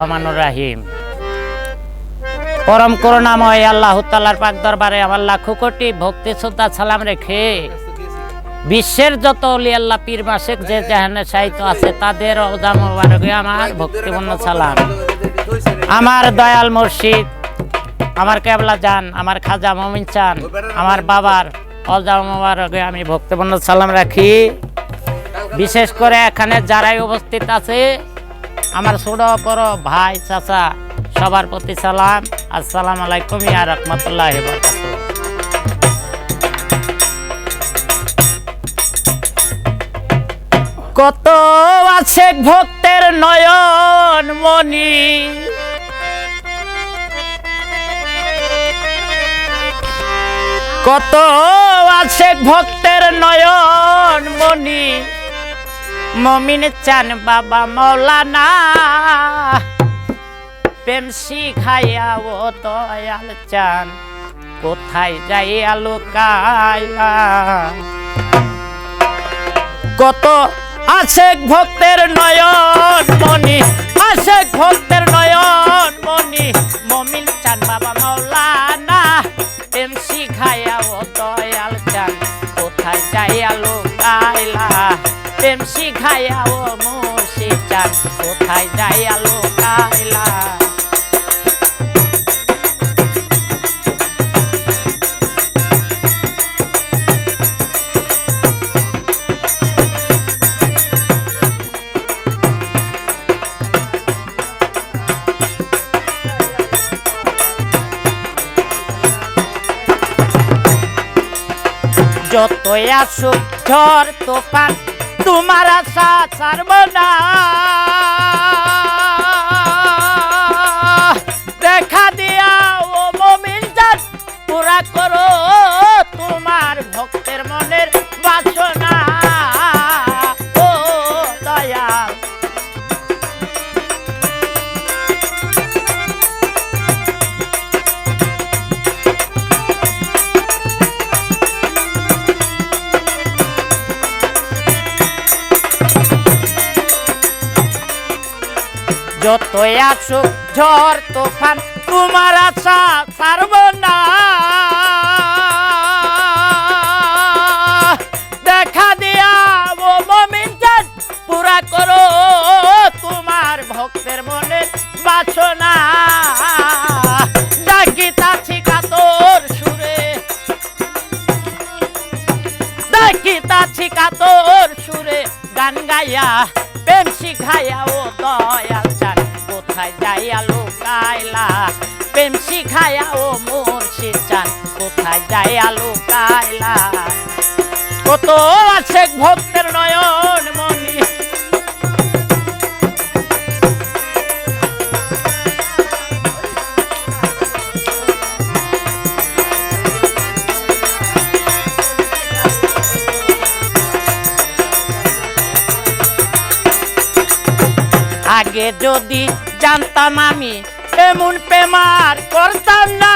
রহমানুর রাহিম। পরম করুণাময় আল্লাহ তাল্লার পাক দরবারে আমার লাখো কোটি ভক্তি, শ্রদ্ধা, সালাম রেখে বিশ্বের যত অলি আল্লাহ পীর মাসেক যে জাহানে সাহিত্য আছে, তাদের রওজা মোবারকে আমার ভক্তিপূর্ণ সালাম। আমার দয়াল মুর্শিদ, আমার কেবলা জান, আমার খাজা মমিন চান, আমার বাবার অজা মোবারকে আমি ভক্তিপূর্ণ সালাম রাখি। বিশেষ করে এখানে যারাই উপস্থিত আছে আমার ছোট বড় ভাই, চাচা, সবার প্রতি সালাম। আসসালাম আলাইকুম, ইয়া রহমতুল্লাহ কত আছে ভক্তের নয়ন মনি কত আছে ভক্তের নয়ন মনি মমিন চান বাবা মৌলানা। প্রেম শিখাইয়া ও দয়াল চান, কোথায় যাই আলো কাইলা কত আছে ভক্তের নয়ন মনি আছে ভক্তের নয়ন মনি, মমিন চান বাবা মৌলানা। প্রেম শিখাইয়া ও মুর্শি চান কোথায় যাই আলো কাইলা যতই আসুক ঝড় তোফান তোমার আশা ছাড়ব না যতই আসুক ঝড় তোফান তোমার আশা ছাড়ব না। দেখা দিয়া ও মমিন পুরা করো প্রেম শিখাইয়া ও দয়াল চান কোথায় যাইয়া লুকাইলা? প্রেম শিখাইয়া ও মুর্শিদ চান কোথায় যাইয়া লুকাইলা? কত আছে ভক্তের নয়ন আগে যদি জানতাম আমি এমন প্রেমার করতাম না।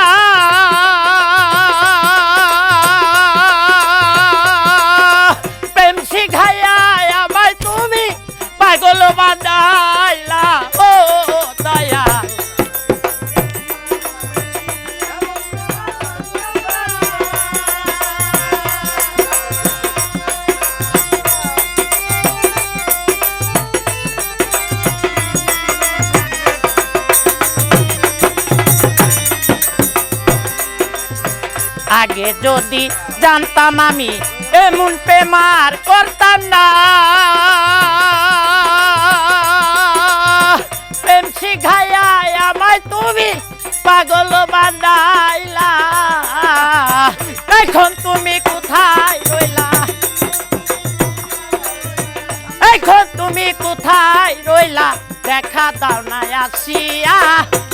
আগে যদি জানতাম আমি এমন প্রেমার করতাম না। প্রেম শিখাইয়া আমায় তুমি পাগল বানাইলা। এখন তুমি কোথায় রইলা? এখন তুমি কোথায় রইলা? দেখা দাও না আসিয়া।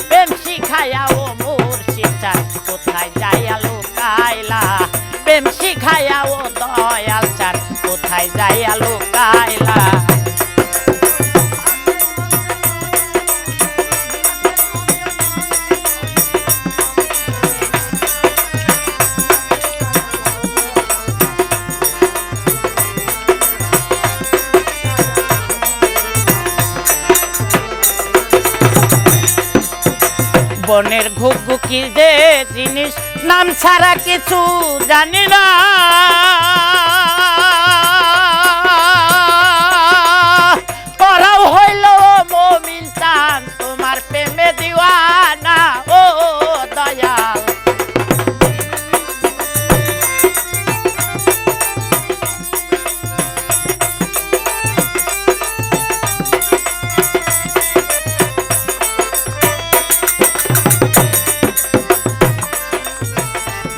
প্রেম শিখাইয়া ও মুর্শিদা কোথায় যাইয়া লুকাইলা প্রেম শিখাইয়া ও দয়াল চান কোথায় যাইয়া লুকাইলা? বনের ঘুঘু যে জিনিস নাম ছাড়া কিছু জানি না।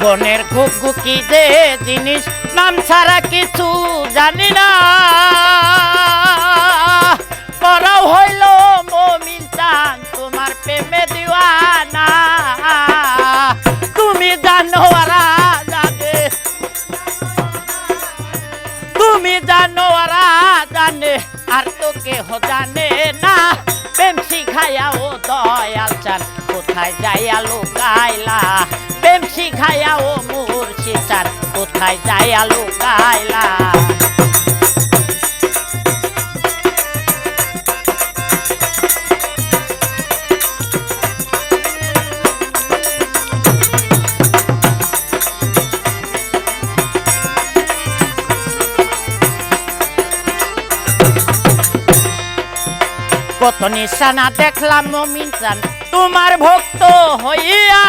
বনের ঘুঘু কি যে জিনিস, নাম ছাড়া কিছু জানি না। পরাও হইল মমিন চান, তোমার প্রেমে দিওয়ানা। তুমি জানো আরা জানে। তুমি জানো আরা জানে, আর তো কেহ জানে না। প্রেম শিখাইয়া ও দয়াল চান, কোথায় যাইয়া লুকাইলা? প্রেম শিখাইয়া ও মুর্শি চান, কোথায় যাইয়া লুকাইলা? কত নিশানা দেখলাম মমিন চান, তোমার ভক্ত হইয়া।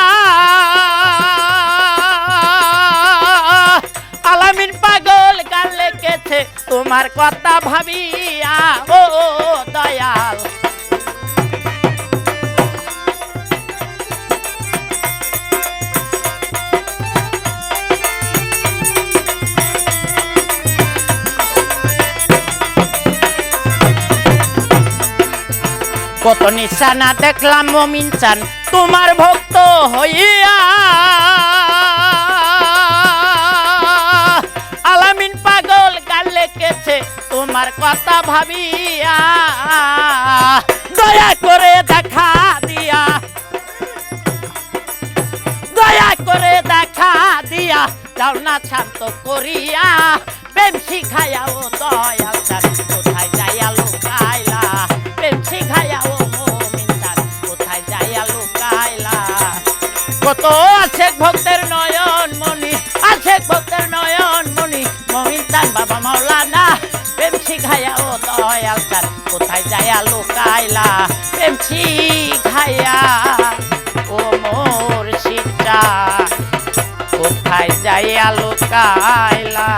আলামিন পাগল গান লেগেছে, তোমার কথা ভাবিয়া, ও কত নিশানা দেখলাম মমিন চান, তোমার ভক্ত হইয়া। আলামিন পাগল গাল লেগেছে, তোমার কথা ভাবিয়া। দয়া করে দেখা দিয়া। দয়া করে দেখা দিয়া, যাও না শান্ত করিয়া। প্রেম শিখাইয়া ও দয়াল কোথায় যাইয়া লুকাইলা দয়াল কোথায় যায় আলো কাইলা প্রেম খাইয়া ও মোর সীতা কোথায় যায় আলো লুকাইলা